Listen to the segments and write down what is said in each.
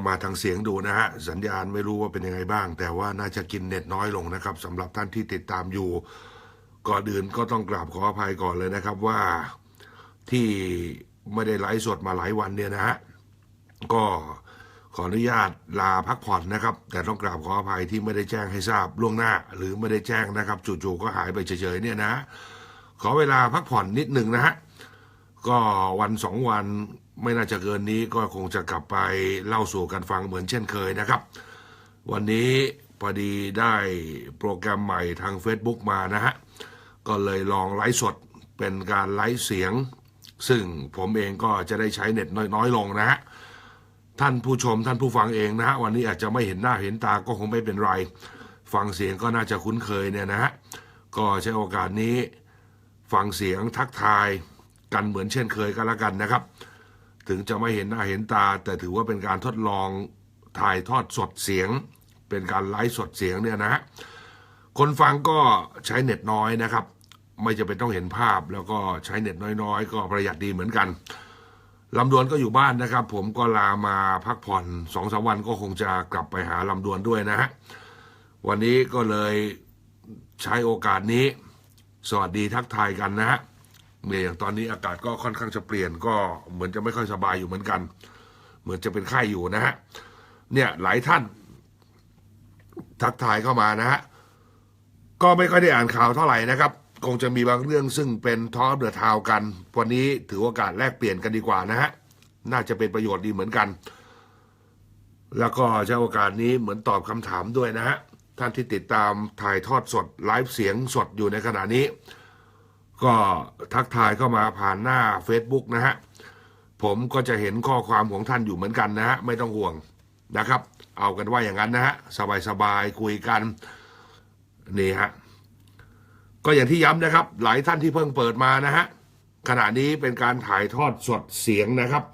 องมาทางเสียงดูนะฮะ สัญญาณไม่รู้ว่าเป็นยังไงบ้าง แต่ว่าน่าจะกินเน็ตน้อยลงนะครับสำหรับท่านที่ติดตามอยู่ ก่อนอื่นก็ต้องกราบขออภัยก่อนเลยนะครับว่าที่ไม่ได้ไลฟ์สดมาหลายวันเนี่ยนะฮะก็ขออนุญาตลาพักผ่อนนะครับ แต่ต้องกราบขออภัยที่ไม่ได้แจ้งให้ทราบล่วงหน้า หรือไม่ได้แจ้งนะครับจู่ๆก็หายไปเฉยๆเนี่ยนะ ขอเวลาพักผ่อนนิดหนึ่งนะฮะก็วันสองวัน ไม่น่าจะเกินนี้ก็คงจะกลับไปเล่าสู่กันฟังเหมือนเช่นเคยนะครับ วันนี้พอดีได้โปรแกรมใหม่ทาง Facebook มานะฮะ ก็เลยลองไลฟ์สดเป็นการไลฟ์เสียง ซึ่งผมเองก็จะได้ใช้เน็ตน้อยๆลงนะฮะ ท่านผู้ชมท่านผู้ฟังเองนะฮะ วันนี้อาจจะไม่เห็นหน้าเห็นตาก็คงไม่เป็นไร ฟังเสียงก็น่าจะคุ้นเคยเนี่ยนะฮะ ก็ใช้โอกาสนี้ฟังเสียงทักทายกันเหมือนเช่นเคยก็แล้วกันนะครับ ถึงจะไม่เห็นหน้าเห็นตา แต่ถือว่าเป็นการทดลองถ่ายทอดสดเสียง เป็นการไลฟ์สดเสียงเนี่ยนะฮะคนฟังก็ใช้เน็ตน้อยนะครับ ไม่จะเป็นต้องเห็นภาพแล้วก็ใช้เน็ตน้อยๆ ก็ประหยัดดีเหมือนกันลำดวนก็อยู่บ้านนะครับ ผมก็ลามาพักผ่อนสองสามวันก็คงจะกลับไปหาลำดวนด้วยนะฮะวันนี้ก็เลยใช้โอกาสนี้ สวัสดีทักทายกันนะฮะ เนี่ยอย่างตอนนี้อากาศก็ค่อนข้างจะเปลี่ยนก็เหมือนจะไม่ค่อยสบายอยู่เหมือนกัน เหมือนจะเป็นไข้อยู่นะฮะเนี่ยหลายท่าน ทักทายเข้ามานะฮะก็ไม่ค่อยได้อ่านข่าวเท่าไหร่นะครับ คงจะมีบางเรื่องซึ่งเป็นท้อเดือดทาวกัน วันนี้ถือโอกาสแลกเปลี่ยนกันดีกว่านะฮะน่าจะเป็นประโยชน์ดีเหมือนกัน แล้วก็ใช้โอกาสนี้เหมือนตอบคำถามด้วยนะฮะท่านที่ติดตามถ่ายทอดสดไลฟ์เสียงสดอยู่ในขณะนี้ ก็ทักทายเข้ามาผ่านหน้า Facebook นะฮะ ผมก็จะเห็นข้อความของท่านอยู่เหมือนกันนะฮะ ไม่ต้องห่วงนะครับ เอากันว่าอย่างนั้นนะฮะ สบายๆ คุยกันนี่ฮะก็อย่างที่ย้ำนะครับ หลายท่านที่เพิ่งเปิดมานะฮะขณะนี้เป็นการถ่ายทอดสดเสียงนะครับ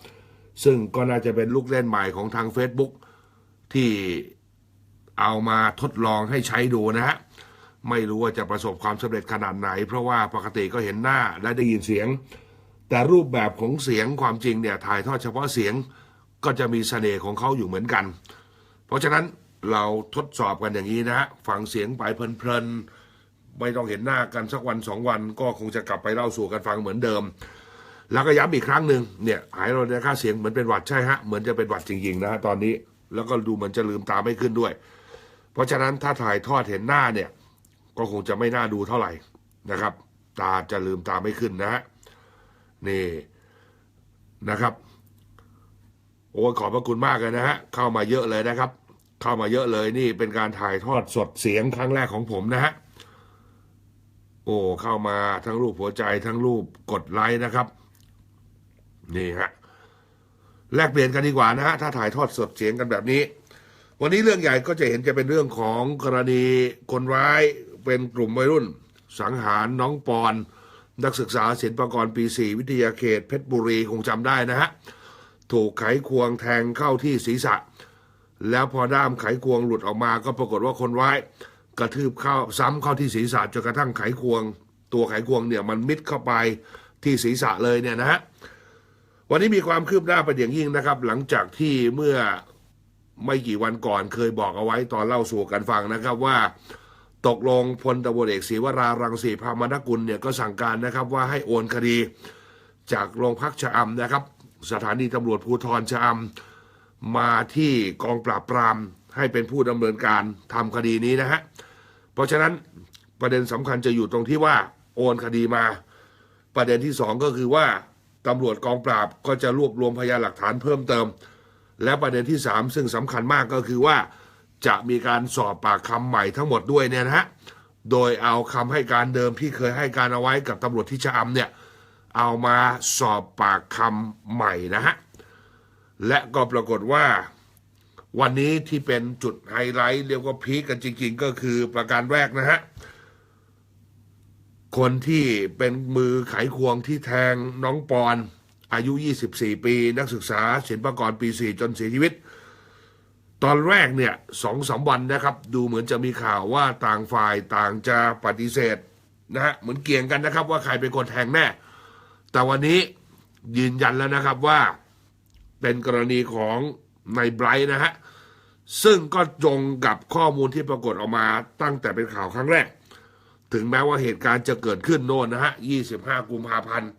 ซึ่งก็น่าจะเป็นลูกเล่นใหม่ของทาง Facebook ที่เอามาทดลองให้ใช้ดูนะฮะ ไม่รู้ว่าจะประสบความสำเร็จขนาดไหน เพราะว่าปกติก็เห็นหน้าและได้ยินเสียง แต่รูปแบบของเสียงความจริงเนี่ยถ่ายทอดเฉพาะเสียงก็จะมีเสน่ห์ของเขาอยู่เหมือนกัน เพราะฉะนั้นเราทดสอบกันอย่างนี้นะฮะฟังเสียงไปเพลินๆไม่ต้องเห็นหน้ากันสักวันสองวัน ก็คงจะกลับไปเล่าสู่กันฟังเหมือนเดิม แล้วก็ย้ำอีกครั้งหนึ่งเนี่ยหายเราในค่าเสียงเหมือนเป็นหวัดใช่ฮะเหมือนจะเป็นหวัดจริงๆนะฮะตอนนี้ แล้วก็ดูเหมือนจะลืมตาไม่ขึ้นด้วย เพราะฉะนั้นถ้าถ่ายทอดเห็นหน้าเนี่ย ก็คงจะไม่น่าดูเท่าไหร่นะครับ ตาจะลืมตาไม่ขึ้นนะฮะนี่นะครับโอ้ขอบพระคุณมากเลยนะฮะเข้ามาเยอะเลยนะครับ เข้ามาเยอะเลยนี่เป็นการถ่ายทอดสดเสียงครั้งแรกของผมนะฮะโอ้เข้ามาทั้งรูปหัวใจทั้งรูปกดไลค์นะครับ นี่ฮะแลกเปลี่ยนกันดีกว่านะฮะถ้าถ่ายทอดสดเสียงกันแบบนี้ วันนี้เรื่องใหญ่ก็จะเห็นจะเป็นเรื่องของกรณีคนร้าย เป็นกลุ่มวัยรุ่น สังหารน้องปอน นักศึกษาศิลปากรปี 4 วิทยาเขตเพชรบุรีคงจำได้นะฮะ ถูกไขควงแทงเข้าที่ศีรษะ แล้วพอด้ามไขควงหลุดออกมาก็ปรากฏว่าคนร้ายกระทืบเข้าซ้ำเข้าที่ศีรษะจนกระทั่งไขควง ตัวไขควงเนี่ยมันมิดเข้าไปที่ศีรษะเลยเนี่ยนะฮะวันนี้มีความคืบหน้าเป็นอย่างยิ่งนะครับ หลังจากที่เมื่อไม่กี่วันก่อนเคยบอกเอาไว้ตอนเล่าสู่กันฟังนะครับว่า ตกลงพลตำรวจเอกศรีวรารังสีพามนกุลเนี่ยก็สั่งการนะครับว่าให้โอนคดี จากโรงพักชะอำนะครับ สถานีตำรวจภูธรชะอำมาที่กองปราบปรามให้เป็นผู้ดำเนินการทำคดีนี้นะฮะเพราะฉะนั้นประเด็นสำคัญจะอยู่ตรงที่ว่าโอนคดีมา ประเด็นที่สองก็คือว่าตำรวจกองปราบก็จะรวบรวมพยานหลักฐานเพิ่มเติม และประเด็นที่สามซึ่งสำคัญมากก็คือว่า จะมีการสอบปากคำใหม่ทั้งหมดด้วยเนี่ยนะฮะ โดยเอาคำให้การเดิมที่เคยให้การเอาไว้กับตำรวจที่ชะอำเนี่ยเอามาสอบปากคำใหม่นะฮะ และก็ปรากฏว่าวันนี้ที่เป็นจุดไฮไลท์เรียกว่าพีคกันจริง ๆ ก็คือประการแรกนะฮะ คนที่เป็นมือไขควงที่แทงน้องปอนอายุ 24 ปี นักศึกษาศิลปากรปี 4 จนเสียชีวิต ตอนแรกเนี่ยสองสามวันนะครับ ดูเหมือนจะมีข่าวว่าต่างฝ่ายต่างจะปฏิเสธนะฮะเหมือนเกี่ยงกันนะครับ ว่าใครเป็นคนแทงแน่ แต่วันนี้ยืนยันแล้วนะครับว่าเป็นกรณีของในไบรท์นะฮะซึ่งก็ตรงกับข้อมูลที่ปรากฏออกมาตั้งแต่เป็นข่าวครั้งแรก ถึงแม้ว่าเหตุการณ์จะเกิดขึ้นโน่นนะฮะ 25 กุมภาพันธ์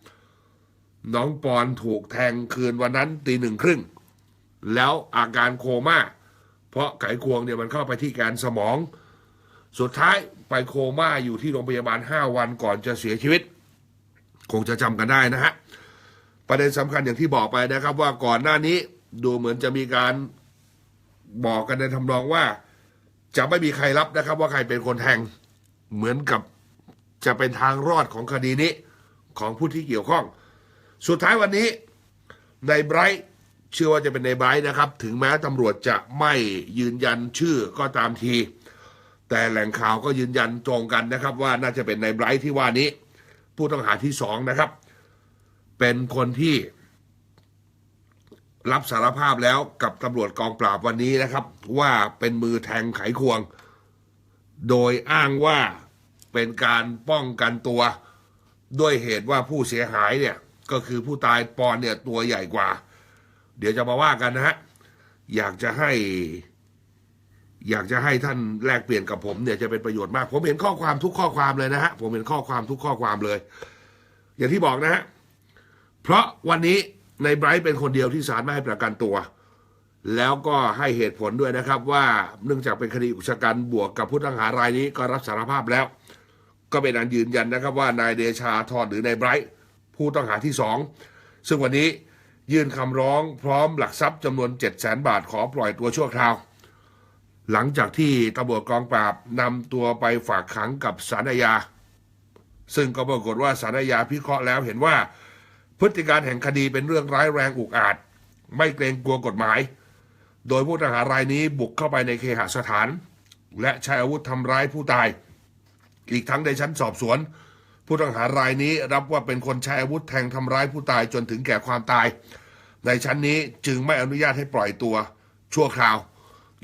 น้องปอนถูกแทงคืนวันนั้นตีหนึ่งครึ่ง แล้วอาการโคม่า เพราะไขควงเนี่ยมันเข้าไปที่แกนสมอง สุดท้ายไปโคม่าอยู่ที่โรงพยาบาล 5 วันก่อนจะเสียชีวิต คงจะจำกันได้นะฮะ ประเด็นสำคัญอย่างที่บอกไปนะครับ ว่าก่อนหน้านี้ดูเหมือนจะมีการบอกกันในทำนองว่า จะไม่มีใครรับนะครับ ว่าใครเป็นคนแทงเหมือนกับจะเป็นทางรอดของคดีนี้ของผู้ที่เกี่ยวข้อง สุดท้ายวันนี้ในไบรท์ เชื่อว่าจะเป็นในไบรท์นะครับ ถึงแม้ตำรวจจะไม่ยืนยันชื่อก็ตามที แต่แหล่งข่าวก็ยืนยันตรงกันนะครับ ว่าน่าจะเป็นในไบรท์ที่ว่านี้ ผู้ต้องหาที่สองนะครับ เป็นคนที่รับสารภาพแล้วกับตำรวจกองปราบวันนี้นะครับ ว่าเป็นมือแทงไขควง โดยอ้างว่าเป็นการป้องกันตัวด้วยเหตุว่าผู้เสียหายเนี่ยก็คือผู้ตายปอนเนี่ยตัวใหญ่กว่า เดี๋ยวจะมาว่ากันนะฮะอยากจะให้ อยากจะให้ท่านแลกเปลี่ยนกับผมเนี่ยจะเป็นประโยชน์มาก ผมเห็นข้อความทุกข้อความเลยนะฮะผมเห็นข้อความทุกข้อความเลย อย่างที่บอกนะฮะเพราะวันนี้ในไบรท์เป็นคนเดียวที่ศาลไม่ให้ประกันตัว แล้วก็ให้เหตุผลด้วยนะครับ ว่าเนื่องจากเป็นคดีอุกชะกันบวกกับผู้ต้องหารายนี้ก็รับสารภาพแล้ว ก็เป็นอันยืนยันนะครับว่านายเดชาทอดหรือนายไบรท์ผู้ต้องหาที่สองซึ่งวันนี้ ยื่นคำร้องพร้อมหลักทรัพย์จำนวน 7 0 0 0 0 0 บาทขอปล่อยตัวชั่วคราว หลังจากที่ตำรวจกองปราบนำตัวไปฝากขังกับศาลอาซึ่งก็ปรากฏว่าศาลอาญาพิเคราะห์แล้วเห็นว่า พฤติการแห่งคดีเป็นเรื่องร้ายแรงอุกอาจ ไม่เกรงกลัวกฎหมาย โดยผู้ต้องหารายนี้บุกเข้าไปในเคหสถาน และใช้อาวุธทำร้ายผู้ตาย อีกทั้งในชั้นสอบสวน ผู้ต้องหารายนี้รับว่าเป็นคนใช้อาวุธแทงทำร้ายผู้ตายจนถึงแก่ความตาย ในชั้นนี้จึงไม่อนุญาตให้ปล่อยตัว ชั่วคราว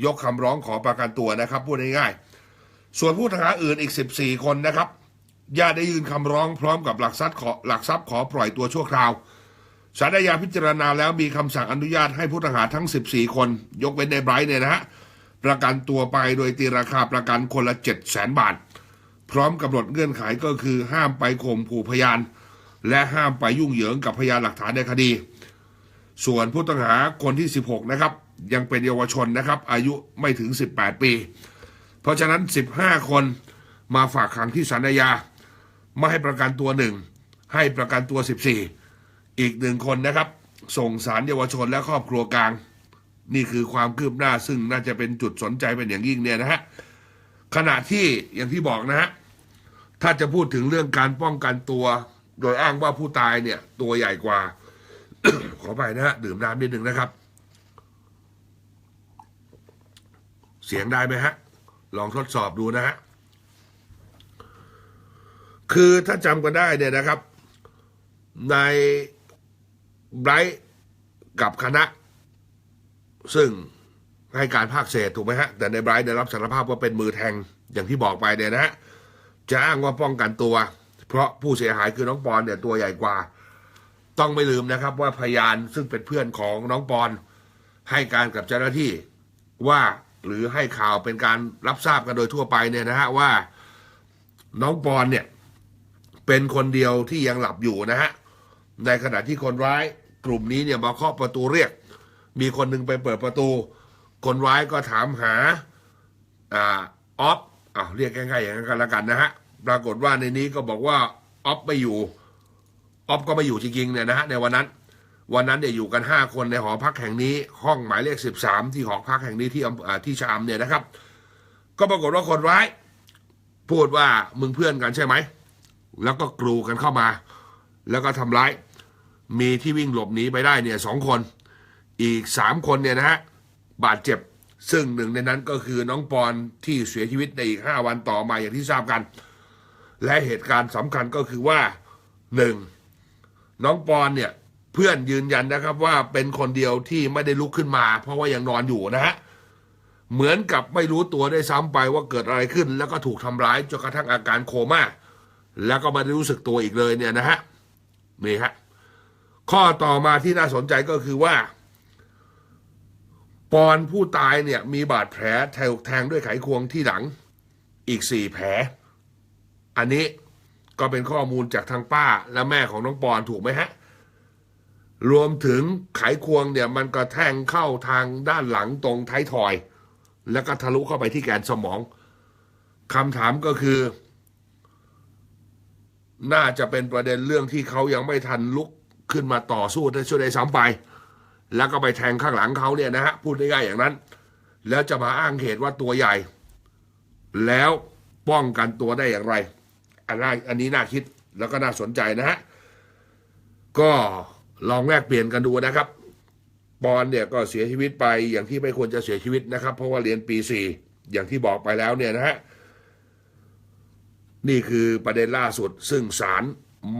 ยกคำร้องขอประกันตัวนะครับพูดง่ายๆส่วนผู้ต้องหาอื่นอีก 14 คนนะครับญาติได้ยื่นคำร้องพร้อมกับหลักทรัพย์ขอหลักทรัพย์ขอปล่อยตัวชั่วคราวศาลอาญาพิจารณาแล้วมีคำสั่งอนุญาตให้ผู้ต้องหาทั้ง 14 คน ยกเว้นในไบรท์เนี่ยนะฮะประกันตัวไปโดยตีราคาประกันคนละ 7 0 0 0 0 0 บาท พร้อมกำหนดเงื่อนไขก็คือห้ามไปข่มขู่พยาน และห้ามไปยุ่งเหยิงกับพยานหลักฐานในคดี ส่วนผู้ต้องหาคนที่ 16 นะครับ ยังเป็นเยาวชนนะครับ อายุไม่ถึง 18 ปี เพราะฉะนั้น 15 คนมาฝากขังที่ศาลอาญาไม่ให้ประกันตัวหนึ่งให้ประกันตัว 14 อีกหนึ่งคนนะครับ ส่งสารเยาวชนและครอบครัวกลาง นี่คือความคืบหน้าซึ่งน่าจะเป็นจุดสนใจเป็นอย่างยิ่งเนี่ยนะฮะขณะที่อย่างที่บอกนะฮะ ถ้าจะพูดถึงเรื่องการป้องกันตัว โดยอ้างว่าผู้ตายเนี่ย ตัวใหญ่กว่า ขอไปนะฮะดื่มน้ำนิดหนึ่งนะครับ เสียงได้ไหมฮะ ลองทดสอบดูนะฮะ คือถ้าจำกันได้เนี่ยนะครับ ในไบรท์กับคณะ ซึ่งให้การภาคเศษถูกไหมฮะ แต่ในไบรท์ได้รับสารภาพว่าเป็นมือแทงอย่างที่บอกไปเนี่ยนะฮะ จะอ้างว่าป้องกันตัว เพราะผู้เสียหายคือน้องปอนเนี่ยตัวใหญ่กว่า ต้องไม่ลืมนะครับว่าพยานซึ่งเป็นเพื่อนของน้องปอนให้การกับเจ้าหน้าที่ว่าหรือให้ข่าวเป็นการรับทราบกันโดยทั่วไปเนี่ยนะฮะว่าน้องปอนเนี่ยเป็นคนเดียวที่ยังหลับอยู่นะฮะในขณะที่คนร้ายกลุ่มนี้เนี่ยมาเคาะประตูเรียก มีคนหนึ่งไปเปิดประตู คนร้ายก็ถามหาอ่าออฟ อ้าวเรียกง่ายๆอย่างนั้นก็แล้วกันนะฮะปรากฏว่าในนี้ก็บอกว่าออฟไม่อยู่ออฟก็ไม่อยู่จริงๆเนี่ยนะฮะในวันนั้น วันนั้นเนี่ยอยู่กันห้าคนในหอพักแห่งนี้ ห้องหมายเลขสิบสามที่หอพักแห่งนี้ที่อที่ชะอำเนี่ยนะครับ ก็ปรากฏว่าคนร้าย พูดว่ามึงเพื่อนกันใช่ไหมแล้วก็กรูกันเข้ามา แล้วก็ทำร้ายมีที่วิ่งหลบหนีไปได้เนี่ยสองคน อีกสามคนเนี่ยนะฮะบาดเจ็บ ซึ่งหนึ่งในนั้นก็คือน้องปอนที่เสียชีวิตในอีกห้าวันต่อมาอย่างที่ทราบกัน และเหตุการณ์สำคัญก็คือว่าหนึ่งน้องปอนเนี่ยเพื่อนยืนยันนะครับว่าเป็นคนเดียวที่ไม่ได้ลุกขึ้นมา เพราะว่ายังนอนอยู่นะฮะเหมือนกับไม่รู้ตัวได้ซ้ำไปว่าเกิดอะไรขึ้น แล้วก็ถูกทำร้ายจนกระทั่งอาการโคม่าแล้วก็ไม่ได้รู้สึกตัวอีกเลยเนี่ยนะฮะนี่ฮะข้อต่อมาที่น่าสนใจก็คือว่า ปอนผู้ตายเนี่ยมีบาดแผลแทงแทงด้วยไขควงที่หลังอีกสี่แผล อันนี้ก็เป็นข้อมูลจากทางป้าและแม่ของน้องปอนถูกไหมฮะ รวมถึงไขควงเนี่ยมันก็แทงเข้าทางด้านหลังตรงท้ายทอย แล้วก็ทะลุเข้าไปที่แกนสมองคำถามก็คือ น่าจะเป็นประเด็นเรื่องที่เขายังไม่ทันลุกขึ้นมาต่อสู้ได้ช่วยได้ซ้ำไป แล้วก็ไปแทงข้างหลังเขาเนี่ยนะฮะพูดง่ายๆอย่างนั้น แล้วจะมาอ้างเหตุว่าตัวใหญ่ แล้วป้องกันตัวได้อย่างไร อันน่าอันนี้น่าคิดแล้วก็น่าสนใจนะฮะก็ลองแลกเปลี่ยนกันดูนะครับปอนเนี่ยก็เสียชีวิตไปอย่างที่ไม่ควรจะเสียชีวิตนะครับ เพราะว่าเรียนปีสี่อย่างที่บอกไปแล้วเนี่ยนะฮะนี่คือประเด็นล่าสุด ซึ่งศาล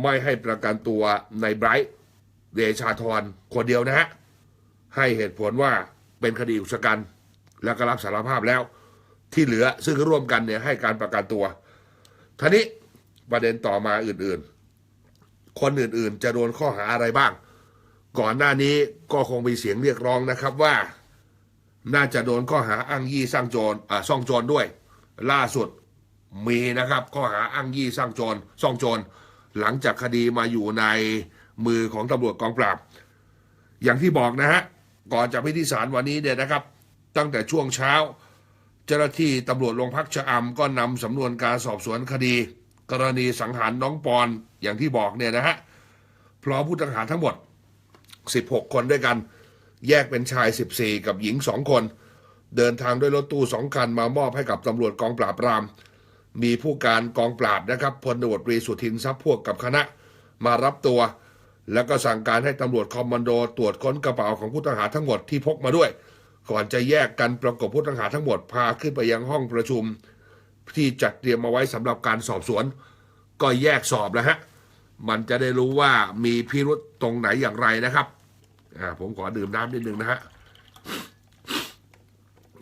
ไม่ให้ประกันตัวในไบรท์เดชาธรคนเดียวนะฮะ ให้เหตุผลว่าเป็นคดีอุกชะกัน แล้วก็รับสารภาพแล้ว ที่เหลือซึ่งร่วมกันเนี่ยให้การประกันตัวท่านี้ประเด็นต่อมาอื่นๆ คนอื่นๆ จะโดนข้อหาอะไรบ้าง ก่อนหน้านี้ก็คงมีเสียงเรียกร้องนะครับว่า น่าจะโดนข้อหาอ้างยี่สร้างโจรอ่าซ่องโจรด้วย ล่าสุดมีนะครับข้อหาอ้างยี่สร้างโจรซ่องโจรหลังจากคดีมาอยู่ในมือของตำรวจกองปราบ อย่างที่บอกนะฮะ ก่อนจะพิธีสารวันนี้เนี่ยนะครับ ตั้งแต่ช่วงเช้า เจ้าหน้าที่ตำรวจโรงพักชะอำก็นำสำนวนการสอบสวนคดี กรณีสังหารน้องปอนอย่างที่บอกเนี่ยนะฮะพร้อมผู้ต้องหาทั้งหมด 16 คนด้วยกัน แยกเป็นชาย 14 กับหญิง 2 คน เดินทางด้วยรถตู้สองคันมามอบให้กับตำรวจกองปราบปราม มีผู้การกองปราบนะครับพลตำรวจรีสุทินทรัพย์พวกกับคณะมารับตัว แล้วก็สั่งการให้ตำรวจคอมมานโดตรวจค้นกระเป๋าของผู้ต้องหาทั้งหมดที่พกมาด้วย ก่อนจะแยกกันประกบผู้ต้องหาทั้งหมดพาขึ้นไปยังห้องประชุม ที่จัดเตรียมมาไว้สำหรับการสอบสวน ก็แยกสอบแล้วฮะมันจะได้รู้ว่ามีพิรุษตรงไหนอย่างไรนะครับอ่าผมขอดื่มน้ำนิดนึงนะฮะ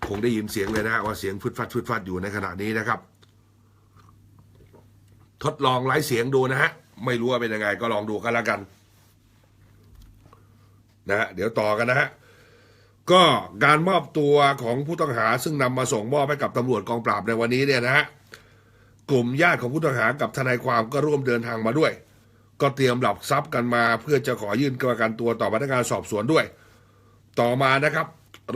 คงได้ยินเสียงเลยนะฮะว่าเสียงฟึดฟัดฟึดฟัดอยู่ในขณะนี้นะครับ ทดลองไล่เสียงดูนะฮะไม่รู้ว่าเป็นยังไงก็ลองดูกันแล้วกัน นะฮะเดี๋ยวต่อกันนะฮะก็การมอบตัวของผู้ต้องหาซึ่งนำมาส่งมอบให้กับตำรวจกองปราบในวันนี้เนี่ยนะฮะกลุ่มญาติของผู้ต้องหากับทนายความก็ร่วมเดินทางมาด้วย ก็เตรียมหลับทรัพย์กันมา เพื่อจะขอยื่นประกันตัวต่อพนักงานสอบสวนด้วย ต่อมานะครับ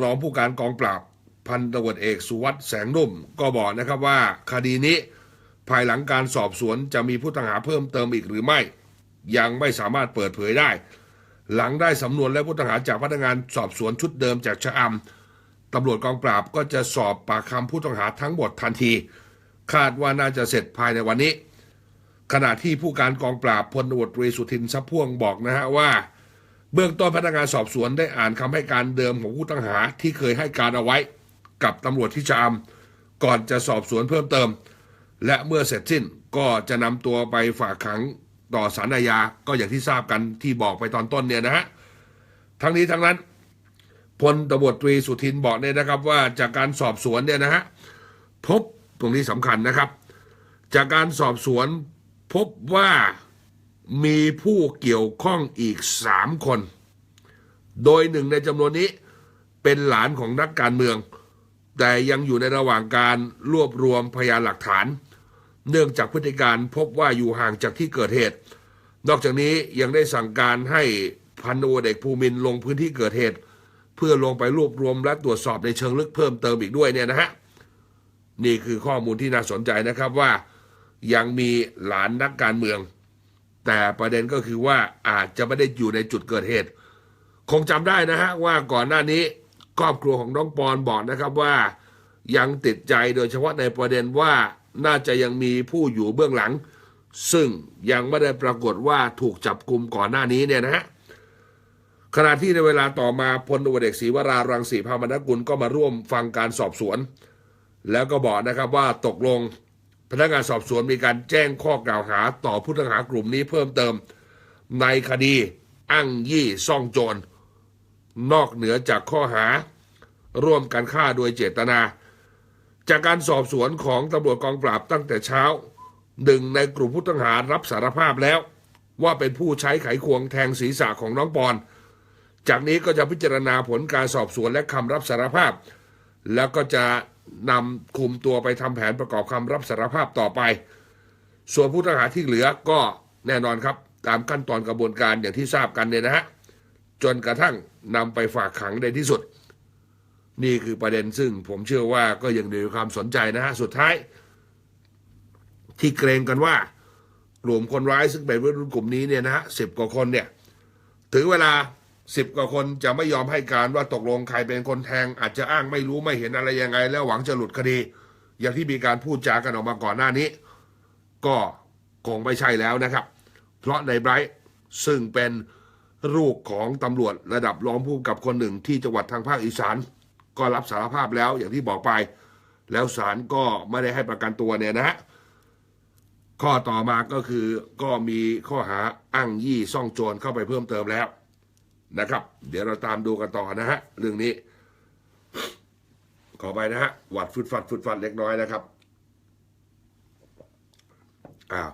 รองผู้การกองปราบพันตำรวจเอกสุวัสด์แสงนุ่ม ก็บอกนะครับว่าคดีนี้ภายหลังการสอบสวนจะมีผู้ต้องหาเพิ่มเติมอีกหรือไม่ ยังไม่สามารถเปิดเผยได้ หลังได้สำนวนและผู้ต้องหาจากพนักงานสอบสวนชุดเดิมจากชะอำตำรวจกองปราบก็จะสอบปากคำผู้ต้องหาทั้งหมดทันที คาดว่าน่าจะเสร็จภายในวันนี้ ขณะที่ผู้การกองปราบพลตำรวจตรีสุทินทรัพพ่วงบอกนะฮะว่า เบื้องต้นพนักงานสอบสวนได้อ่านคำให้การเดิมของผู้ต้องหาที่เคยให้การเอาไว้ กับตำรวจที่ชะอำก่อนจะสอบสวนเพิ่มเติม และเมื่อเสร็จสิ้นก็จะนำตัวไปฝากขัง ต่อสารอาญาก็อย่างที่ทราบกันที่บอกไปตอนต้นเนี่ยนะฮะทั้งนี้ทั้งนั้นพลตำรวจตรีสุทินบอกเนี่ยนะครับว่าจากการสอบสวนเนี่ยนะฮะพบตรงนี้สำคัญนะครับ จากการสอบสวนพบว่ามีผู้เกี่ยวข้องอีกสามคน โดยหนึ่งในจำนวนนี้เป็นหลานของนักการเมือง แต่ยังอยู่ในระหว่างการรวบรวมพยานหลักฐาน เนื่องจากพฤติการพบว่าอยู่ห่างจากที่เกิดเหตุ นอกจากนี้ยังได้สั่งการให้พันโอเด็กภูมินลงพื้นที่เกิดเหตุ เพื่อลงไปรวบรวมและตรวจสอบในเชิงลึกเพิ่มเติมอีกด้วยเนี่ยนะฮะนี่คือข้อมูลที่น่าสนใจนะครับว่ายังมีหลานนักการเมือง แต่ประเด็นก็คือว่าอาจจะไม่ได้อยู่ในจุดเกิดเหตุ คงจำได้นะฮะว่าก่อนหน้านี้ครอบครัวของน้องปอนบอกนะครับว่า ยังติดใจโดยเฉพาะในประเด็นว่า น่าจะยังมีผู้อยู่เบื้องหลัง ซึ่งยังไม่ได้ปรากฏว่าถูกจับกลุ่มก่อนหน้านี้เนี่ยนะฮะขณะที่ในเวลาต่อมาพลตำรวจเอกศรีวรารังสีพามนกุลก็มาร่วมฟังการสอบสวน แล้วก็บอกนะครับว่าตกลงพนักงานสอบสวนมีการแจ้งข้อกล่าวหาต่อผู้ต้องหากลุ่มนี้เพิ่มเติม ในคดีอ้างยี่ซ่องโจรนอกเหนือจากข้อหา ร่วมกันฆ่าโดยเจตนา จากการสอบสวนของตำรวจกองปราบตั้งแต่เช้าหนึ่งในกลุ่มผู้ต้องหารับสารภาพแล้ว ว่าเป็นผู้ใช้ไขควงแทงศีรษะของน้องปอน จากนี้ก็จะพิจารณาผลการสอบสวนและคำรับสารภาพ แล้วก็จะนำคุมตัวไปทำแผนประกอบคำรับสารภาพต่อไป ส่วนผู้ต้องหาที่เหลือก็แน่นอนครับตามขั้นตอนกระบวนการอย่างที่ทราบกันเนี่ยนะฮะจนกระทั่งนำไปฝากขังในที่สุด นี่คือประเด็นซึ่งผมเชื่อว่าก็ยังมีความสนใจนะฮะสุดท้าย ที่เกรงกันว่ากลุ่มคนร้ายซึ่งเป็นวัยรุ่นกลุ่มนี้เนี่ยนะฮะสิบกว่าคนเนี่ยถึงเวลาสิบกว่าคนจะไม่ยอมให้การว่าตกลงใครเป็นคนแทง อาจจะอ้างไม่รู้ไม่เห็นอะไรยังไง แล้วหวังจะหลุดคดี อย่างที่มีการพูดจากันออกมาก่อนหน้านี้ ก็คงไม่ใช่แล้วนะครับ เพราะในไบรท์ซึ่งเป็นลูกของตำรวจระดับรองผู้กำกับคนหนึ่งที่จังหวัดทางภาคอีสาน ก็รับสารภาพแล้วอย่างที่บอกไป แล้วศาลก็ไม่ได้ให้ประกันตัวเนี่ยนะฮะข้อต่อมาก็คือก็มีข้อหาอ้างยี่ซ่องโจรเข้าไปเพิ่มเติมแล้วนะครับ เดี๋ยวเราตามดูกันต่อนะฮะเรื่องนี้ ขอไปนะฮะหวัดฟุดฟัดฟุดฟัดเล็กน้อยนะครับอ้าว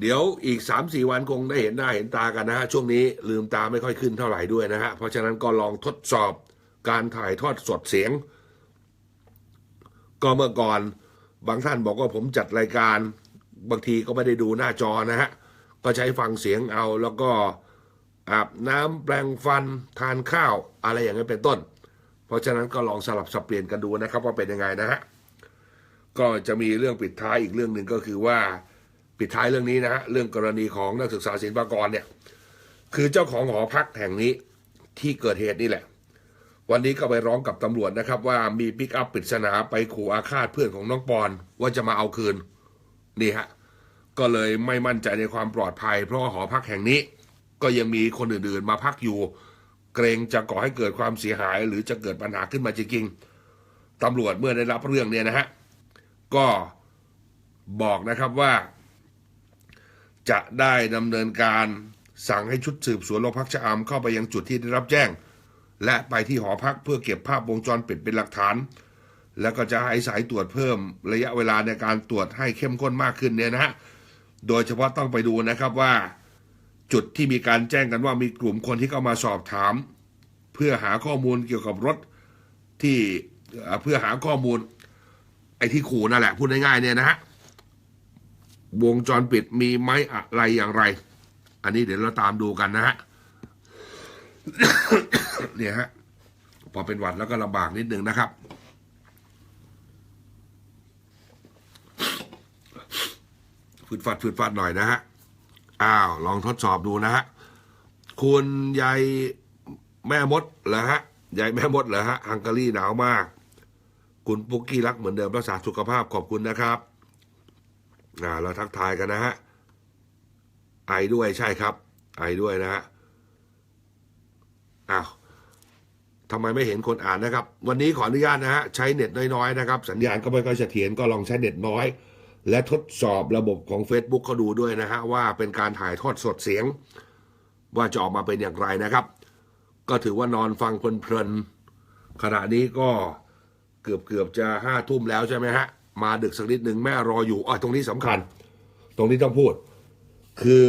เดี๋ยวอีกสามสี่วันคงได้เห็นหน้าเห็นตากันนะฮะช่วงนี้ลืมตาไม่ค่อยขึ้นเท่าไหร่ด้วยนะฮะเพราะฉะนั้นก็ลองทดสอบ การถ่ายทอดสดเสียง ก็เมื่อก่อนบางท่านบอกว่าผมจัดรายการบางทีก็ไม่ได้ดูหน้าจอนะฮะ ก็ใช้ฟังเสียงเอาแล้วก็อาบน้ำแปรงฟันทานข้าวอะไรอย่างนี้เป็นต้น เพราะฉะนั้นก็ลองสลับสับเปลี่ยนกันดูนะครับว่าเป็นยังไงนะฮะก็จะมีเรื่องปิดท้ายอีกเรื่องหนึ่งก็คือว่าปิดท้ายเรื่องนี้นะฮะเรื่องกรณีของนักศึกษาศิลปากรเนี่ยคือเจ้าของหอพักแห่งนี้ที่เกิดเหตุนี่แหละ วันนี้ก็ไปร้องกับตำรวจนะครับ ว่ามีปิกอัพปริศนาไปขู่อาฆาตเพื่อนของน้องปอน ว่าจะมาเอาคืน นี่ฮะ ก็เลยไม่มั่นใจในความปลอดภัย เพราะว่าหอพักแห่งนี้ ก็ยังมีคนอื่นๆ มาพักอยู่ เกรงจะก่อให้เกิดความเสียหาย หรือจะเกิดปัญหาขึ้นมาจริงๆตำรวจเมื่อได้รับเรื่องเนี่ยนะฮะก็บอกนะครับว่า จะได้ดำเนินการสั่งให้ชุดสืบสวนโรงพักชะอำเข้าไปยังจุดที่ได้รับแจ้ง และไปที่หอพักเพื่อเก็บภาพวงจรปิดเป็นหลักฐาน แล้วก็จะให้สายตรวจเพิ่มระยะเวลาในการตรวจให้เข้มข้นมากขึ้นเนี่ยนะฮะโดยเฉพาะต้องไปดูนะครับว่า จุดที่มีการแจ้งกันว่ามีกลุ่มคนที่เข้ามาสอบถาม เพื่อหาข้อมูลเกี่ยวกับรถที่เอ่อเพื่อหาข้อมูล ไอ้ที่ขู่นั่นแหละพูดง่ายๆเนี่ยนะฮะวงจรปิดมีไหมอะไรอย่างไร อันนี้เดี๋ยวเราตามดูกันนะฮะ เนี่ยฮะพอเป็นหวัดแล้วก็ลำบากนิดนึงนะครับฟืดฟัดฟืดฟัดหน่อยนะฮะ อ้าว ลองทดสอบดูนะฮะ คุณยายแม่มดเหรอฮะยายแม่มดเหรอฮะ ฮังการีหนาวมาก คุณปุ๊กกี้รักเหมือนเดิมรักษาสุขภาพขอบคุณนะครับอ่าเราทักทายกันนะฮะ ไอด้วยใช่ครับ ไอด้วยนะฮะ อ้าวทำไมไม่เห็นคนอ่านนะครับ วันนี้ขออนุญาตนะฮะใช้เน็ตน้อยๆนะครับ สัญญาณก็ไม่ค่อยเสถียรก็ลองใช้เน็ตน้อย และทดสอบระบบของ Facebook เขาดูด้วยนะฮะว่าเป็นการถ่ายทอดสดเสียง ว่าจะออกมาเป็นอย่างไรนะครับ ก็ถือว่านอนฟังเพลินๆขณะนี้ก็เกือบเกือบๆจะห้าทุ่มแล้วใช่ไหมฮะมาดึกสักนิดหนึ่งแม่รออยู่อ๋อตรงนี้สำคัญ ตรงนี้ต้องพูด คือ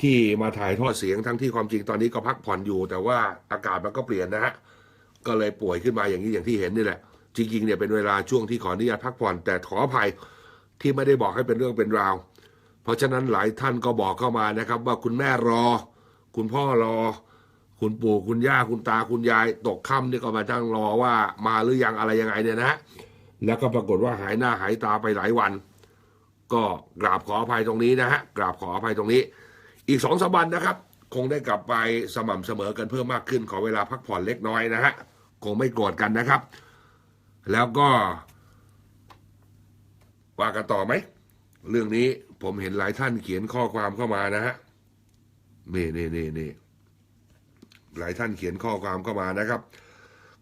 ที่มาถ่ายทอดเสียงทั้งที่ความจริงตอนนี้ก็พักผ่อนอยู่ แต่ว่าอากาศมันก็เปลี่ยนนะฮะก็เลยป่วยขึ้นมาอย่างนี้อย่างที่เห็นนี่แหละ จริงๆเนี่ยเป็นเวลาช่วงที่ขออนุญาตพักผ่อน แต่ขออภัยที่ไม่ได้บอกให้เป็นเรื่องเป็นราว เพราะฉะนั้นหลายท่านก็บอกเข้ามานะครับ ว่าคุณแม่รอ คุณพ่อรอ คุณปู่คุณย่าคุณตาคุณยาย ตกค่ำนี่ก็มาตั้งรอว่ามาหรือยังอะไรยังไงเนี่ยนะฮะแล้วก็ปรากฏว่าหายหน้าหายตาไปหลายวัน ก็กราบขออภัยตรงนี้นะฮะกราบขออภัยตรงนี้ อีกสองสามวันนะครับ คงได้กลับไปสม่ำเสมอกันเพิ่มมากขึ้นขอเวลาพักผ่อนเล็กน้อยนะฮะคงไม่โกรธกันนะครับ แล้วก็ว่ากันต่อไหม เรื่องนี้ผมเห็นหลายท่านเขียนข้อความเข้ามานะฮะนี่นี่นี่นี่หลายท่านเขียนข้อความเข้ามานะครับ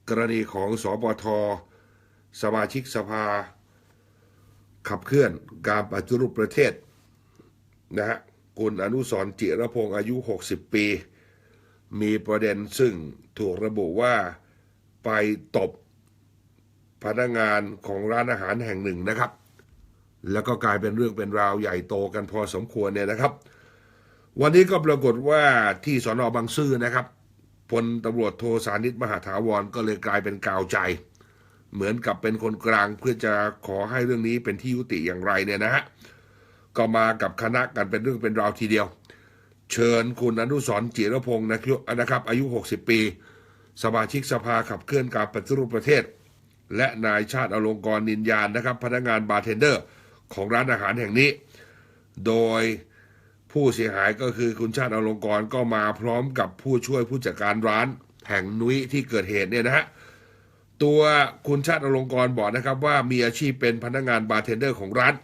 กรณีของสปทสมาชิกสภา ขับเคลื่อนการปฏิรูปประเทศนะฮะ คุณอนุสรจิรพงศ์อายุ 60 ปี มีประเด็นซึ่งถูกระบุว่าไปตบพนักงานของร้านอาหารแห่งหนึ่งนะครับ แล้วก็กลายเป็นเรื่องเป็นราวใหญ่โตกันพอสมควรเนี่ยนะครับ วันนี้ก็ปรากฏว่าที่สอนอบางซื่อนะครับพลตำรวจโทสานิตมหาถาวรก็เลยกลายเป็นกาวใจ เหมือนกับเป็นคนกลางเพื่อจะขอให้เรื่องนี้เป็นที่ยุติอย่างไรเนี่ยนะฮะ ก็มากับคณะกันเป็นเรื่องเป็นราวทีเดียว เชิญคุณอนุสรจิรพงศ์นะครับ อายุ 60 ปี สมาชิกสภาขับเคลื่อนการปฏิรูปประเทศ และนายชาติอลงกรนินยานนะครับพนักงานบาร์เทนเดอร์ของร้านอาหารแห่งนี้ โดยผู้เสียหายก็คือคุณชาติอลงกรก็มาพร้อมกับผู้ช่วยผู้จัดการร้านแห่งนุ้ยที่เกิดเหตุเนี่ยนะฮะตัวคุณชาติอลงกรบอกนะครับว่ามีอาชีพเป็นพนักงานบาร์เทนเดอร์ของร้าน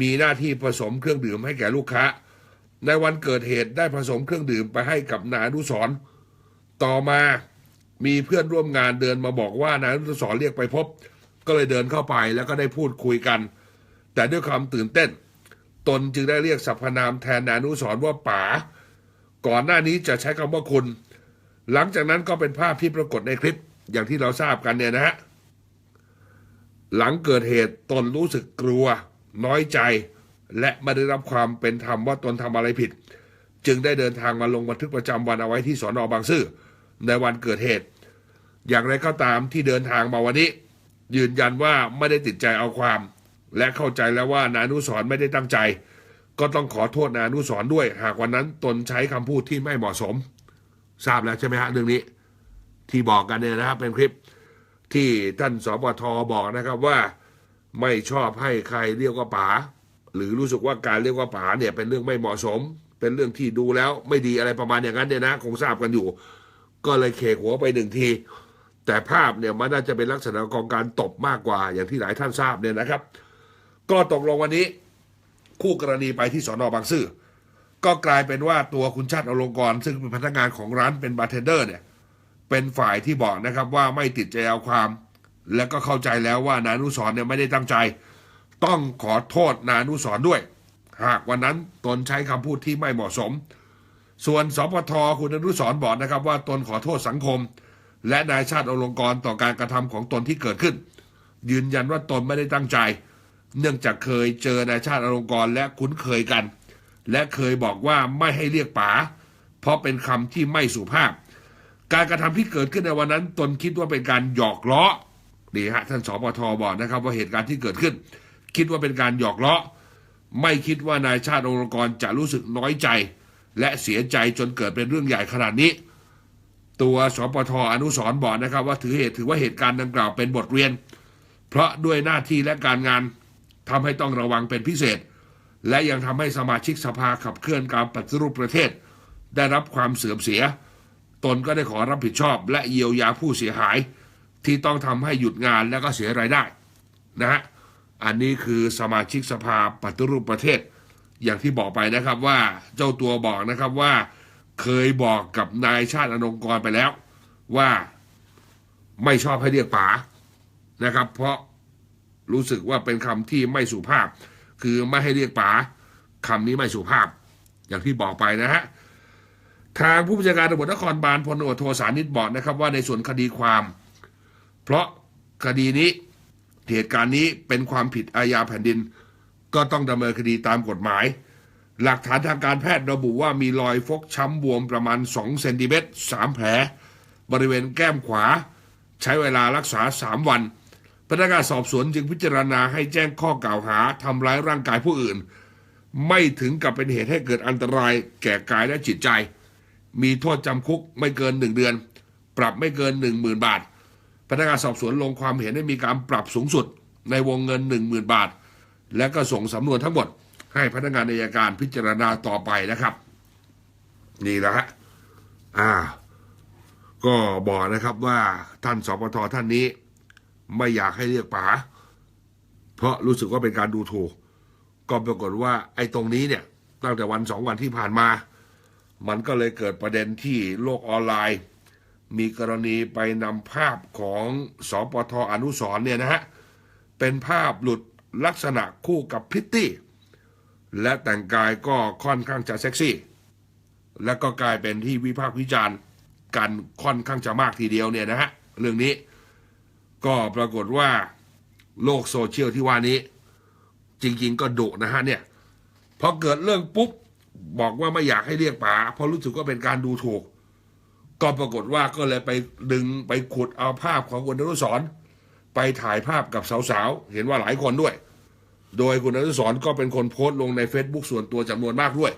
มีหน้าที่ผสมเครื่องดื่มให้แก่ลูกค้า ในวันเกิดเหตุได้ผสมเครื่องดื่มไปให้กับนายอนุสรต่อมามีเพื่อนร่วมงานเดินมาบอกว่านายอนุสรเรียกไปพบ ก็เลยเดินเข้าไปแล้วก็ได้พูดคุยกัน แต่ด้วยความตื่นเต้น ตนจึงได้เรียกสรรพนามแทนนายอนุสรว่าป๋าก่อนหน้านี้จะใช้คำว่าคุณ หลังจากนั้นก็เป็นภาพที่ปรากฏในคลิปอย่างที่เราทราบกันเนี่ยนะฮะหลังเกิดเหตุตนรู้สึกกลัว น้อยใจ และไม่ได้รับความเป็นธรรมว่าตนทำอะไรผิด จึงได้เดินทางมาลงบันทึกประจำวันเอาไว้ที่สอนอบางซื่อในวันเกิดเหตุ อย่างไรก็ตามที่เดินทางมาวันนี้ ยืนยันว่าไม่ได้ติดใจเอาความ และเข้าใจแล้วว่านานุสรณ์ไม่ได้ตั้งใจ ก็ต้องขอโทษนานุสรณ์ด้วย หากวันนั้นตนใช้คำพูดที่ไม่เหมาะสม ทราบแล้วใช่ไหมฮะเรื่องนี้ ที่บอกกันเนี่ยนะครับเป็นคลิปที่ท่านสปทบอกนะครับว่า ไม่ชอบให้ใครเรียกว่าป๋าหรือรู้สึกว่าการเรียกว่าป๋าเนี่ยเป็นเรื่องไม่เหมาะสม เป็นเรื่องที่ดูแล้วไม่ดีอะไรประมาณอย่างนั้นเนี่ยนะคงทราบกันอยู่ ก็เลยเคหัวไปหนึ่งที แต่ภาพเนี่ยมันน่าจะเป็นลักษณะของการตบมากกว่าอย่างที่หลายท่านทราบเนี่ยนะครับ ก็ตกลงวันนี้ คู่กรณีไปที่สอนอบางซื่อก็กลายเป็นว่าตัวคุณชาติอลงกร ซึ่งเป็นพนักงานของร้านเป็นบาร์เทนเดอร์เนี่ยเป็นฝ่ายที่บอกนะครับว่าไม่ติดใจเอาความ และก็เข้าใจแล้วว่านานุสรเนี่ยไม่ได้ตั้งใจ ต้องขอโทษนานุสรด้วย หากวันนั้นตนใช้คำพูดที่ไม่เหมาะสม ส่วนสปทคุณอนุสรบอกนะครับว่าตนขอโทษสังคม และนายชาติอลงกรต่อการกระทำของตนที่เกิดขึ้น ยืนยันว่าตนไม่ได้ตั้งใจ เนื่องจากเคยเจอนายชาติอลงกรและคุ้นเคยกัน และเคยบอกว่าไม่ให้เรียกป๋าเพราะเป็นคำที่ไม่สุภาพ การกระทำที่เกิดขึ้นในวันนั้น ตนคิดว่าเป็นการหยอกล้อ นี่ฮะท่านสปทบอกนะครับ ว่าเหตุการณ์ที่เกิดขึ้น คิดว่าเป็นการหยอกล้อไม่คิดว่านายชาติองค์กรจะรู้สึกน้อยใจ และเสียใจจนเกิดเป็นเรื่องใหญ่ขนาดนี้ ตัวสปทอนุสรบอกนะครับ ว่าถือเหตุถือว่าเหตุการณ์ดังกล่าวเป็นบทเรียน เพราะด้วยหน้าที่และการงานทำให้ต้องระวังเป็นพิเศษ และยังทำให้สมาชิกสภาขับเคลื่อนการปฏิรูปประเทศ ได้รับความเสื่อมเสีย ตนก็ได้ขอรับผิดชอบ และเยียวยาผู้เสียหาย ที่ต้องทำให้หยุดงานและก็เสียรายได้นะฮะอันนี้คือสมาชิกสภาปฏิรูปประเทศ อย่างที่บอกไปนะครับว่าเจ้าตัวบอกนะครับว่าเคยบอกกับนายชาติอนงกรไปแล้ว ว่าไม่ชอบให้เรียกป๋านะครับ เพราะรู้สึกว่าเป็นคำที่ไม่สุภาพ คือไม่ให้เรียกป๋าคำนี้ไม่สุภาพ อย่างที่บอกไปนะฮะทางผู้บัญชาการตำรวจนครบาลพลตำรวจโทสานิตบอกนะครับว่าในส่วนคดีความ เพราะคดีนี้เหตุการณ์นี้เป็นความผิดอาญาแผ่นดิน ก็ต้องดำเนินคดีตามกฎหมาย หลักฐานทางการแพทย์ระบุว่ามีรอยฟกช้ำบวมประมาณ 2 เซนติเมตร3แผล บริเวณแก้มขวา ใช้เวลารักษา 3 วัน พนักงานสอบสวนจึงพิจารณาให้แจ้งข้อกล่าวหาทำร้ายร่างกายผู้อื่น ไม่ถึงกับเป็นเหตุให้เกิดอันตรายแก่กายและจิตใจ มีโทษจำคุกไม่เกินหนึ่งเดือน ปรับไม่เกินหนึ่งหมื่นบาท พนักงานสอบสวนลงความเห็นให้มีการปรับสูงสุดในวงเงินหนึ่งหมื่นบาท และก็ส่งสำนวนทั้งหมด ให้พนักงานอัยการพิจารณาต่อไปนะครับ นี่แหละฮะอ่า ก็บอกนะครับว่าท่านสปทท่านนี้ ไม่อยากให้เรียกป๋าเพราะรู้สึกว่าเป็นการดูถูก ก็ปรากฏว่าไอ้ตรงนี้เนี่ย ตั้งแต่วันสองวันที่ผ่านมา มันก็เลยเกิดประเด็นที่โลกออนไลน์ มีกรณีไปนำภาพของสปทอนุสรณ์เนี่ยนะฮะ เป็นภาพหลุดลักษณะคู่กับพิตตี้ และแต่งกายก็ค่อนข้างจะเซ็กซี่ และก็กลายเป็นที่วิพากษ์วิจารณ์กันค่อนข้างจะมากทีเดียวเนี่ยนะฮะ เรื่องนี้ก็ปรากฏว่าโลกโซเชียลที่ว่านี้ จริง ๆ ก็ดุนะฮะเนี่ยพอเกิดเรื่องปุ๊บ บอกว่าไม่อยากให้เรียกป๋าเพราะรู้สึกว่าเป็นการดูถูก ก็ปรากฏว่าก็เลยไปดึงไปขุดเอาภาพของคุณอนุสรณ์ไปถ่ายภาพกับสาวๆ เห็นว่าหลายคนด้วย โดยคุณอนุสรณ์ก็เป็นคนโพสต์ลงใน Facebook ส่วนตัวจำนวนมากด้วย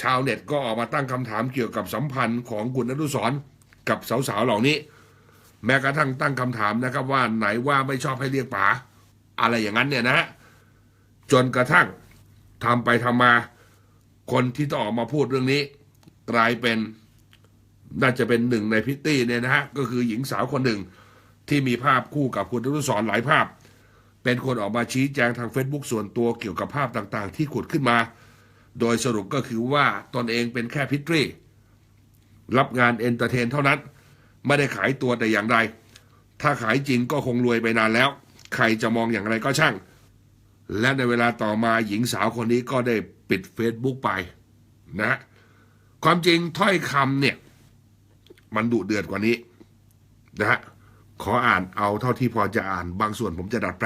ชาวเน็ตก็ออกมาตั้งคำถามเกี่ยวกับสัมพันธ์ของคุณอนุสรณ์กับสาวๆเหล่านี้ แม้กระทั่งตั้งคำถามนะครับว่าไหนว่าไม่ชอบให้เรียกป๋าอะไรอย่างนั้นเนี่ยนะฮะจนกระทั่งทำไปทำมาคนที่ต้องออกมาพูดเรื่องนี้ กลายเป็น น่าจะเป็นหนึ่งในพิตตี้เนี่ยนะฮะก็คือหญิงสาวคนหนึ่งที่มีภาพคู่กับคุณอนุสรหลายภาพ เป็นคนออกมาชี้แจงทาง Facebook ส่วนตัวเกี่ยวกับภาพต่างๆ ที่ขุดขึ้นมา โดยสรุปก็คือว่าตนเองเป็นแค่พิตรีรับงานเอนเตอร์เทนเท่านั้น ไม่ได้ขายตัวแต่อย่างใดถ้าขายจริงก็คงรวยไปนานแล้ว ใครจะมองอย่างไรก็ช่าง และในเวลาต่อมาหญิงสาวคนนี้ก็ได้ปิด Facebook ไปนะ ความจริงถ้อยคำเนี่ย มันดุเดือดกว่านี้นะฮะขออ่านเอาเท่าที่พอจะอ่านบางส่วนผมจะดัดแปลง